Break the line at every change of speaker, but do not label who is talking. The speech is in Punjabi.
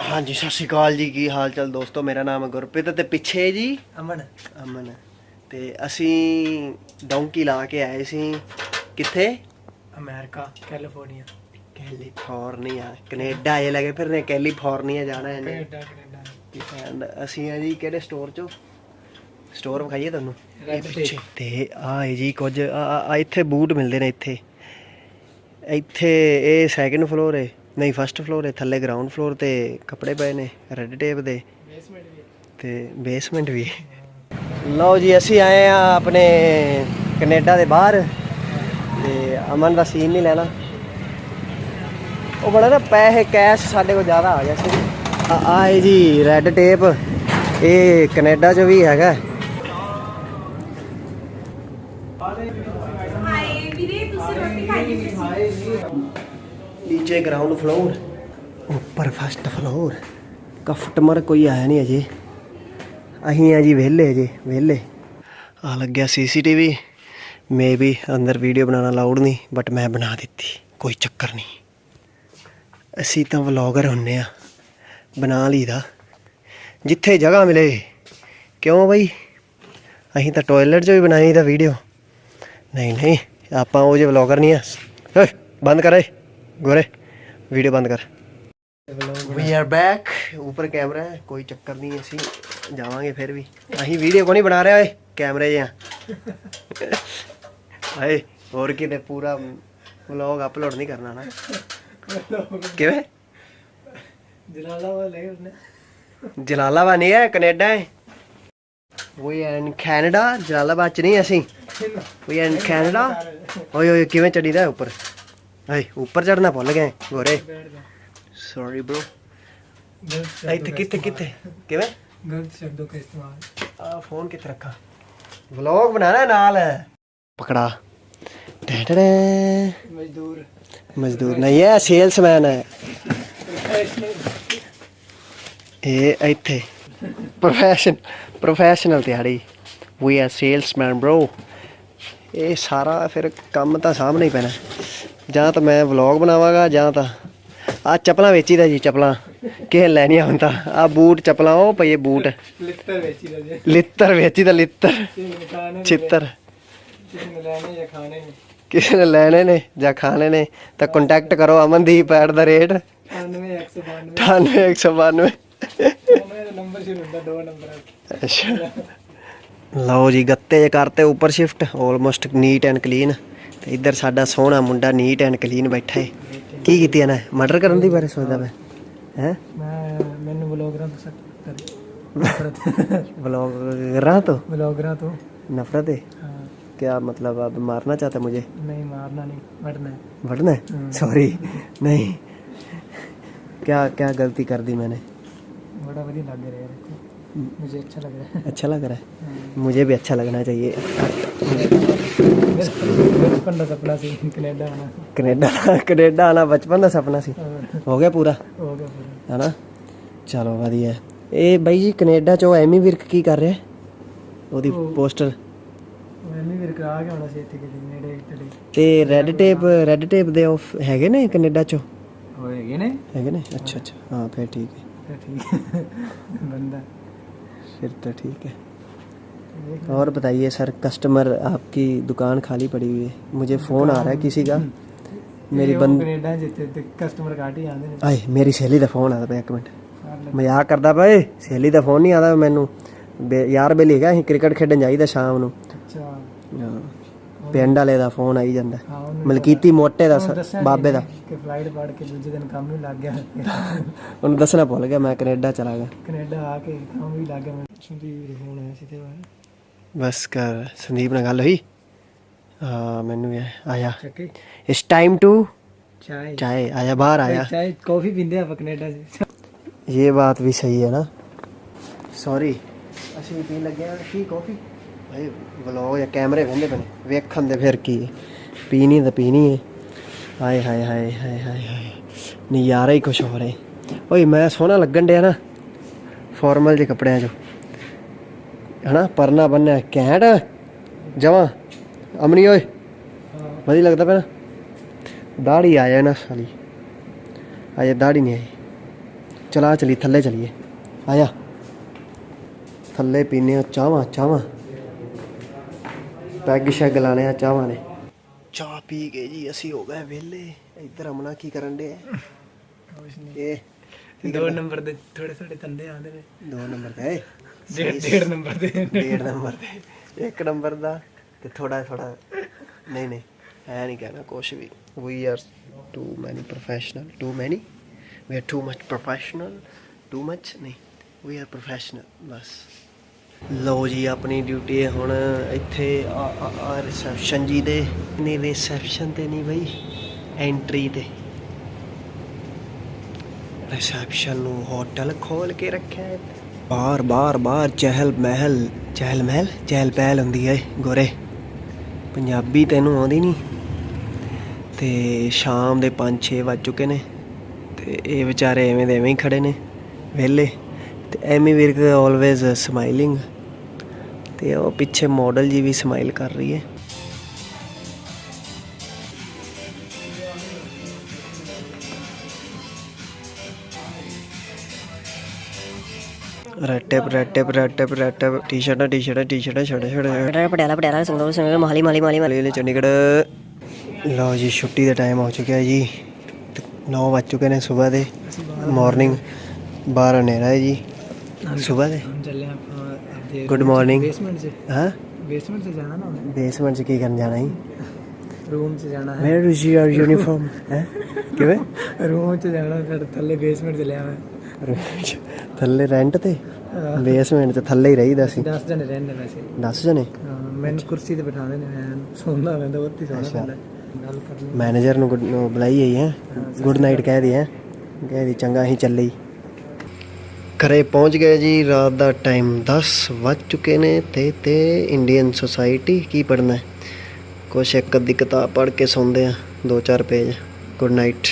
ਹਾਂਜੀ ਸਤਿ ਸ਼੍ਰੀ ਅਕਾਲ ਜੀ ਕੀ ਹਾਲ ਚਾਲ ਦੋਸਤੋ? ਮੇਰਾ ਨਾਮ ਹੈ ਗੁਰਪ੍ਰੀਤ ਤੇ ਪਿੱਛੇ ਜੀ
ਅਮਨ।
ਅਮਨ। ਤੇ ਅਸੀਂ ਡੌਂਕੀ ਲਾ ਕੇ ਆਏ ਸੀ। ਕਿੱਥੇ?
America California.
ਕੈਲੀਫੋਰਨੀਆ ਕੈਨੇਡਾ ਇਹ ਲਗੇ ਫਿਰ ਨੇ ਕੈਲੀਫੋਰਨੀਆ ਜਾਣਾ ਹੈ ਨੇ
ਕੈਨੇਡਾ।
ਅਸੀਂ ਆ ਜੀ ਕਿਹੜੇ ਸਟੋਰ ਚੋਂ? ਸਟੋਰ ਵਿਖਾਈਏ ਤੁਹਾਨੂੰ?
Tape।
ਤੇ ਆ ਹੈ ਜੀ ਕੁਝ ਆ ਇੱਥੇ ਬੂਟ ਮਿਲਦੇ ਨੇ ਇੱਥੇ। ਇੱਥੇ ਇਹ ਸੈਕੰਡ ਫਲੋਰ ਹੈ ਨਹੀਂ ਫਸਟ ਫਲੋਰ ਹੈ ਥੱਲੇ ਗਰਾਊਂਡ ਫਲੋਰ ਤੇ ਕੱਪੜੇ ਪਏ ਨੇ ਰੈੱਡ ਟੇਪ ਦੇ
ਬੇਸਮੈਂਟ ਵੀ
ਤੇ ਬੇਸਮੈਂਟ ਵੀ ਲਓ ਜੀ, ਅਸੀਂ ਆਏ ਆ ਆਪਣੇ ਕੈਨੇਡਾ ਦੇ ਬਾਹਰ ਤੇ ਅਮਨ ਦਾ ਸੀਨ ਨਹੀਂ ਲੈਣਾ। ਉਹ ਬੜਾ ਨਾ ਪੈਸੇ ਕੈਸ਼ ਸਾਡੇ ਕੋਲ ਜ਼ਿਆਦਾ ਆ ਗਿਆ ਸੀ। ਆ ਆਏ ਜੀ ਰੈੱਡ ਟੇਪ ਇਹ ਕੈਨੇਡਾ 'ਚ ਵੀ ਹੈਗਾ।
ਹਾਏ ਵੀਰੇ, ਤੁਸੀਂ ਰੋਟੀ ਖਾਈ
ਨੀਚੇ ਗਰਾਊਂਡ ਫਲੋਰ ਉੱਪਰ ਫਸਟ ਫਲੋਰ ਕਸਟਮਰ ਕੋਈ ਆਇਆ ਨਹੀਂ ਅਜੇ। ਅਸੀਂ ਆ ਜੀ ਵਿਹਲੇ ਅਜੇ, ਵਿਹਲੇ। ਆ ਲੱਗਿਆ ਸੀਸੀਟੀਵੀ। ਮੇ ਵੀ ਅੰਦਰ ਵੀਡੀਓ ਬਣਾਉਣਾ ਲਾਊਡ ਨਹੀਂ ਬਟ ਮੈਂ ਬਣਾ ਦਿੱਤੀ। ਕੋਈ ਚੱਕਰ ਨਹੀਂ। ਅਸੀਂ ਤਾਂ ਵਲੌਗਰ ਹੁੰਨੇ ਆ। ਬਣਾ ਲਈਦਾ। ਜਿੱਥੇ ਜਗ੍ਹਾ ਮਿਲੇ। ਕਿਉਂ ਬਈ? ਅਸੀਂ ਤਾਂ ਟਾਇਲਟ 'ਚ ਵੀ ਬਣਾਈ ਦਾ ਵੀਡੀਓ ਨਹੀਂ ਨਹੀਂ, ਆਪਾਂ ਉਹ ਜੇ ਵਲੌਗਰ ਨਹੀਂ ਆ। ਬੰਦ ਕਰੇ। ਗੋਰੇ ਵੀਡੀਓ ਬੰਦ ਕਰ। ਵੀ ਆਰ ਬੈਕ ਉੱਪਰ ਕੈਮਰਾ ਹੈ ਕੋਈ ਚੱਕਰ ਨਹੀਂ ਅਸੀਂ ਜਾਵਾਂਗੇ ਫਿਰ ਵੀ। ਅਸੀਂ ਵੀਡੀਓ ਕੋ ਨਹੀਂ ਬਣਾ ਰਹੇ ਓਏ? ਕੈਮਰੇ ਆ ਹਾਏ ਹੋਰ ਕਿਤੇ ਪੂਰਾ ਵਲੌਗ ਅਪਲੋਡ ਨਹੀਂ ਕਰਨਾ ਨਾ। ਕਿਵੇਂ?
ਜਲਾਲਾ ਵਾਲੇ ਉਹਨੇ
ਜਲਾਲਾਬਾਦ ਨਹੀਂ ਹੈ ਕੈਨੇਡਾ ਹੈ। ਵੀ ਐਨ ਕੈਨੇਡਾ ਜਲਾਲਾਬਾਦ ਚ ਨਹੀਂ ਅਸੀਂ। ਵੀ ਐਨ ਕੈਨੇਡਾ ਓਏ ਓਏ ਕਿਵੇਂ ਚੜੀਦਾ ਹੈ ਉੱਪਰ? ਹਾਏ ਉੱਪਰ ਚੜਨਾ ਭੁੱਲ ਗਏ ਗੋਰੇ। ਸੌਰੀ ਬ్రో ਇੱਥੇ ਕਿੱਥੇ ਕਿੱਥੇ? ਕਿਵੇਂ?
ਗਲਤ ਸ਼ਬਦੋਂ ਦਾ ਇਸਤੇਮਾਲ।
ਆ ਫੋਨ ਕਿੱਥੇ ਰੱਖਾ? ਵਲੌਗ ਬਣਾਣਾ ਨਾਲ। ਪਕੜਾ। ਟੈਟੜੇ
ਮਜ਼ਦੂਰ।
ਮਜ਼ਦੂਰ ਨਹੀਂ ਹੈ ਸੇਲਸਮੈਨ ਹੈ। ਇਹ ਇੱਥੇ। ਪ੍ਰੋਫੈਸ਼ਨ ਪ੍ਰੋਫੈਸ਼ਨਲ ਦਿਹਾੜੀ। ਵੀ ਆਰ ਸੇਲਸਮੈਨ ਬ్రో ਇਹ ਸਾਰਾ ਫਿਰ ਕੰਮ ਤਾਂ ਸਾਹਮਣੇ ਹੀ ਪੈਣਾ। ਜਾਂ ਤਾਂ ਮੈਂ ਵਲੌਗ ਬਣਾਵਾਂਗਾ ਜਾਂ ਤਾਂ ਆ ਚਪਲਾਂ ਵੇਚੀਦਾ ਜੀ ਚਪਲਾਂ। ਕਿਸੇ ਲੈਣੀਆਂ ਹੁਣ ਆ ਬੂਟ ਚਪਲਾਂ ਉਹ ਪਈਏ ਬੂਟ।
ਲਿੱਤਰ ਵੇਚੀਦਾ ਜੀ।
ਲਿੱਤਰ ਵੇਚੀਦਾ ਲਿੱਤਰ। ਨੇ ਲੈਣੇ ਨੇ। ਜਾਂ ਖਾਣੇ ਨੇ ਤਾਂ ਕੰਟੈਕਟ ਕਰੋ Amandeep at the rate
9192 number ਸ਼ੁਰੂ
ਹੁੰਦਾ ਲਓ ਜੀ ਗੱਤੇ ਕਰਤੇ ਉੱਪਰ shift almost neat and clean ਤੇ ਇੱਧਰ ਸਾਡਾ ਸੋਹਣਾ ਮੁੰਡਾ ਨੀਟ ਐਂਡ ਕਲੀਨ ਬੈਠਾ ਹੈ ਕੀ ਕੀਤੀ ਨਾ ਮਰਡਰ ਕਰਨ ਦੀ ਬਾਰੇ ਸੋਚਦਾ ਮੈਂ ਹੈ
ਮੈਂ ਮੈਨੂੰ ਬਲੌਗਰਾਂ ਤੋਂ ਸਖਤ
ਬਲੌਗਰਾਂ ਤੋਂ
ਬਲੌਗਰਾਂ ਤੋਂ
ਨਫ਼ਰਤ
ਹੈ
क्या मतलब आप मारना चाहते मुझे
नहीं मारना नहीं बढ़ना है
बढ़ना
है
सॉरी नहीं क्या क्या गलती कर दी मैंने
बड़ा बढ़िया लग रहा है मुझे अच्छा लग रहा है
अच्छा लग रहा है मुझे भी अच्छा लगना चाहिए
ਬਚਪਨ ਦਾ ਸੁਪਨਾ ਸੀ ਕੈਨੇਡਾ ਆਣਾ
ਕੈਨੇਡਾ ਕੈਨੇਡਾ ਆਣਾ ਬਚਪਨ ਦਾ ਸੁਪਨਾ ਸੀ। ਹੋ। ਗਿਆ ਪੂਰਾ?
ਹੋ ਗਿਆ ਪੂਰਾ।
ਹੈਨਾ? ਚਲੋ ਵਧੀਆ। ਇਹ ਬਾਈ ਜੀ ਕੈਨੇਡਾ ਚ ਐਮੀ ਵਿਰਕ ਕੀ ਕਰ ਰਿਹਾ? ਉਹਦੀ ਪੋਸਟਰ।
ਐਮੀ ਵਿਰਕ ਆ ਗਿਆ ਹੋਣਾ ਸੀ ਇੱਥੇ ਕਿਤੇ ਨੇੜੇ ਟੜੇ
ਤੇ ਰੈੱਡ ਟੇਪ ਰੈੱਡ ਟੇਪ ਦੇ ਆਫ ਹੈਗੇ ਨੇ ਕੈਨੇਡਾ ਚ?
ਹੋਏਗੇ ਨੇ।
ਹੈਗੇ ਨੇ? ਅੱਛਾ ਅੱਛਾ। ਹਾਂ
ਫੇਰ ਠੀਕ ਹੈ। ਠੀਕ ਬੰਦਾ।
ਫਿਰ ਤਾਂ ਠੀਕ ਹੈ। और बताइए सर कस्टमर आपकी दुकान खाली पड़ी हुई है मुझे फ़ोन आ रहा है किसी का मेरी
ਇਹ ਉਹ
बंद
ਕੈਨੇਡਾ ਜਿੱਥੇ ਤੇ ਕਸਟਮਰ ਘੱਟ ਹੀ ਆਉਂਦੇ ਨੇ
ਆਏ ਮੇਰੀ ਸਹੇਲੀ ਦਾ ਫੋਨ ਆਦਾ ਪਿਆ ਇੱਕ ਮਿੰਟ
ਕਰ ਲੈ।
ਮਜ਼ਾਕ ਕਰਦਾ ਪਿਆ ਏ ਸਹੇਲੀ ਦਾ ਫੋਨ ਨਹੀਂ ਆਦਾ ਮੈਨੂੰ ਬੇ- ਯਾਰ ਬੇਲੀ ਹੈਗਾ ਅਸੀਂ ਕ੍ਰਿਕਟ ਖੇਡਣ ਜਾਈਦਾ ਸ਼ਾਮ ਨੂੰ
ਅੱਛਾ
ਹਾਂ। ਪਿੰਡ ਵਾਲੇ ਦਾ ਫੋਨ ਆਈ ਜਾਂਦਾ
ਹਾਂ ਉਹਨੂੰ
ਮਲਕੀਤੀ ਮੋਟੇ ਦਾ
ਉਹਨੂੰ
ਸ-
ਦੱਸਿਆ
ਬਾਬੇ ਦਾ
ਕਿ ਫਲਾਈਟ ਪੜ ਕੇ ਦੂਜੇ ਦਿਨ ਕੰਮ ਵੀ ਲੱਗ ਗਿਆ
ਉਹਨੂੰ ਦੱਸਣਾ ਭੁੱਲ ਗਿਆ ਮੈਂ ਕੈਨੇਡਾ ਚਲਾ ਗਿਆ
ਕੈਨੇਡਾ ਆ ਕੇ ਕੰਮ ਵੀ ਲੱਗ ਗਿਆ ਮੈਂ ਸੰਦੀਪ ਫੋਨ ਆਇਆ ਸੀ ਤੇ ਬਾਅਦ
ਬਸ ਕਰ ਸੰਦੀਪ ਨਾਲ ਗੱਲ ਹੋਈ ਹਾਂ ਮੈਨੂੰ ਵੀ ਆਇਆ। ਆਇਆ
ਚੱਕੇ
ਇਸ ਟਾਈਮ ਟੂ
ਚਾय
ਚਾਹੇ ਆਇਆ ਬਾਹਰ ਆਇਆ
ਚਾय ਕਾਫੀ ਪੀਂਦੇ ਆਪਾਂ ਕੈਨੇਡਾ 'ਚ
ਇਹ ਬਾਤ ਵੀ ਸਹੀ ਹੈ ਨਾ ਸੌਰੀ ਅਸੀਂ ਵੀ ਪੀਣ ਲੱਗੇ ਆ ਕੀ ਕਾਫੀ ਭਾਈ ਵਲੌਗ ਜਾਂ ਕੈਮਰੇ ਵੰਦੇ ਬਣੇ ਵੇਖਣ ਦੇ ਫਿਰ ਕੀ ਹੈ ਪੀਣੀ ਤਾਂ ਪੀਣੀ ਹੈ ਹਾਏ ਹਾਏ ਹਾਏ ਹਾਏ ਹਾਏ ਹਾਏ ਨਜ਼ਾਰਾ ਹੀ ਕੁਛ ਹੋ ਰਿਹਾ ਓਏ ਮੈਂ ਸੋਹਣਾ ਲੱਗਣ ਡਿਆ ਨਾ ਫਾਰਮਲ ਜਿਹੇ ਕੱਪੜਿਆਂ 'ਚ ਹਨਾ ਪਰਨਾ ਬੰਨਿਆ ਘੈਂਟ ਜਮਾ। ਅਮਨੀ ਓਏ। ਵਧੀਆ ਲੱਗਦਾ ਪਿਆ ਦਾੜੀ ਆ ਜਾਏ ਨਾ ਸਾਲੀ। ਅਜੇ ਦਾੜੀ ਨਹੀਂ ਆਈ। ਚਲਾ ਚਲੀ ਥੱਲੇ ਚਲੀਏ। ਆ ਜਾ। ਥੱਲੇ ਪੀਨੇ ਆ ਚਾਹਾਂ ਚਾਹਾਂ ਪੈਗ ਸ਼ੈਗ ਲਾਣੇ ਆ ਚਾਹਾਂ ਨੇ। ਚਾਹ ਪੀ ਕੇ ਜੀ ਅਸੀਂ ਹੋ ਗਏ ਵਿਹਲੇ। ਇੱਧਰ ਅਮਨਾ ਕੀ ਕਰਨ ਦੇ ਇਹ
ਦੋ ਨੰਬਰ ਦੇ ਥੋੜੇ ਥੋੜੇ ਤੰਦੇ ਆਉਂਦੇ ਨੇ।
ਦੋ ਨੰਬਰ ਤੇ
ਡੇਢ ਡੇਢ ਨੰਬਰ ਦੇ।
ਡੇਢ ਨੰਬਰ ਤੇ ਇੱਕ ਨੰਬਰ ਦਾ ਤੇ ਥੋੜਾ ਥੋੜਾ ਨਹੀਂ ਨਹੀਂ ਐ ਨਹੀਂ ਕਹਿਣਾ ਕੁਛ ਵੀ। We are too many professional too many we are too much professional too much ਨਹੀਂ ਵੀ ਆਰ ਪ੍ਰੋਫੈਸ਼ਨਲ ਬਸ। ਲਓ ਜੀ ਆਪਣੀ ਡਿਊਟੀ ਹੈ ਹੁਣ ਇੱਥੇ ਆ ਰਿਸੈਪਸ਼ਨ ਜੀ ਦੇ। ਨਹੀਂ ਰਿਸੈਪਸ਼ਨ ਤੇ ਨਹੀਂ ਬਈ ਐਂਟਰੀ ਤੇ। ਰਿਸੈਪਸ਼ਨ ਨੂੰ ਹੋਟਲ ਖੋਲ ਕੇ ਰੱਖਿਆ ਹੈ। ਬਾਹਰ ਬਾਰ ਬਾਰ ਚਹਿਲ ਮਹਿਲ ਚਹਿਲ ਮਹਿਲ, ਚਹਿਲ ਪਹਿਲ ਹੁੰਦੀ ਹੈ ਗੋਰੇ। ਪੰਜਾਬੀ ਤੈਨੂੰ ਆਉਂਦੀ ਨਹੀਂ। ਤੇ ਸ਼ਾਮ ਦੇ 5-6 ਵੱਜ ਚੁੱਕੇ ਨੇ। ਤੇ ਇਹ ਵਿਚਾਰੇ ਐਵੇਂ ਦੇ ਐਵੇਂ ਹੀ ਖੜੇ ਨੇ, ਵਿਹਲੇ। ਤੇ ਐਮੀ ਵਿਰਕ ਆਲਵੇਜ਼ ਸਮਾਈਲਿੰਗ ਤੇ ਉਹ ਪਿੱਛੇ ਮਾਡਲ ਜੀ ਵੀ ਸਮਾਈਲ ਕਰ ਰਹੀ ਹੈ। Red tape red tape red tape red tape ਟੀ-ਸ਼ਰਟਾਂ ਟੀ-ਸ਼ਰਟਾਂ ਟੀ-ਸ਼ਰਟਾਂ ਛੜੇ ਛੜੇ ਬੇਟਾ
ਪਟਿਆਲਾ ਪਟਿਆਲਾ ਸੰਗਰੂਰ ਸੰਗਰੂਰ ਮਹਾਲੀ ਮਹਾਲੀ ਮਹਾਲੀ
ਮਹਾਲੀ ਲੈ ਚੰਡੀਗੜ੍ਹ ਲਓ ਜੀ ਛੁੱਟੀ ਦਾ ਟਾਈਮ ਹੋ ਚੁੱਕਿਆ ਜੀ 9 ਵੱਜ ਚੁੱਕੇ ਨੇ ਸਵੇਰ ਦੇ ਮਾਰਨਿੰਗ ਬਾਹਰ ਹਨੇਰਾ ਹੈ ਜੀ ਸਵੇਰ ਦੇ
ਚੱਲੇ ਆਪਾਂ
ਗੁੱਡ ਮਾਰਨਿੰਗ
ਬੇਸਮੈਂਟ 'ਚ
ਹਾਂ
ਬੇਸਮੈਂਟ 'ਚ ਜਾਣਾ ਨਾ
ਬੇਸਮੈਂਟ 'ਚ ਕੀ ਕਰਨ ਜਾਣਾ ਜੀ
ਰੂਮ 'ਚ ਜਾਣਾ ਹੈ
ਮੇਰਾ ਰੂਜੀ ਯਾਰ ਯੂਨੀਫਾਰਮ ਹੈ ਕਿਵੇਂ
ਰੂਮ 'ਚ ਜਾਣਾ ਫਿਰ ਥੱਲੇ ਬੇਸਮੈਂਟ 'ਚ ਲਿਆ ਮੈਂ
ਥੱਲੇ ਰੈਂਟ ਤੇ? ਬੇਸਮੈਂਟ 'ਚ ਥੱਲੇ ਹੀ ਰਹੀਦਾ ਸੀ।
10 ਜਣੇ ਰਹਿੰਦੇ ਵੈਸੇ।
10 ਜਣੇ?
ਹਾਂ, ਮੈਨੂੰ ਕੁਰਸੀ ਤੇ ਬਿਠਾ ਦੇਣੇ ਮੈਂ ਸੌਂਦਾ ਰਹਿੰਦਾ ਉੱਥੇ ਹੀ ਸੌਣਾ ਪੈਂਦਾ ਗੱਲ ਕਰਨੀ
ਮੈਨੇਜਰ ਨੂੰ ਬੁਲਾਈ ਹੈ? ਗੁੱਡ ਨਾਈਟ ਕਹਿ ਦੀ ਹੈ? ਕਹਿ ਦੀ ਚੰਗਾ ਅਸੀਂ ਚੱਲੇ ਹੀ ਘਰੇ ਪਹੁੰਚ ਗਏ ਜੀ ਰਾਤ ਦਾ ਟਾਈਮ 10 ਵੱਜ ਚੁੱਕੇ ਨੇ ਤੇ ਤੇ ਇੰਡੀਅਨ ਸੋਸਾਇਟੀ ਕੀ ਪੜਨਾ ਹੈ? ਕੁਛ ਇੱਕ ਅੱਧੀ ਕਿਤਾਬ ਪੜ੍ਹ ਕੇ ਸੌਂਦੇ ਆ ਦੋ ਚਾਰ ਪੇਜ ਗੁੱਡ ਨਾਈਟ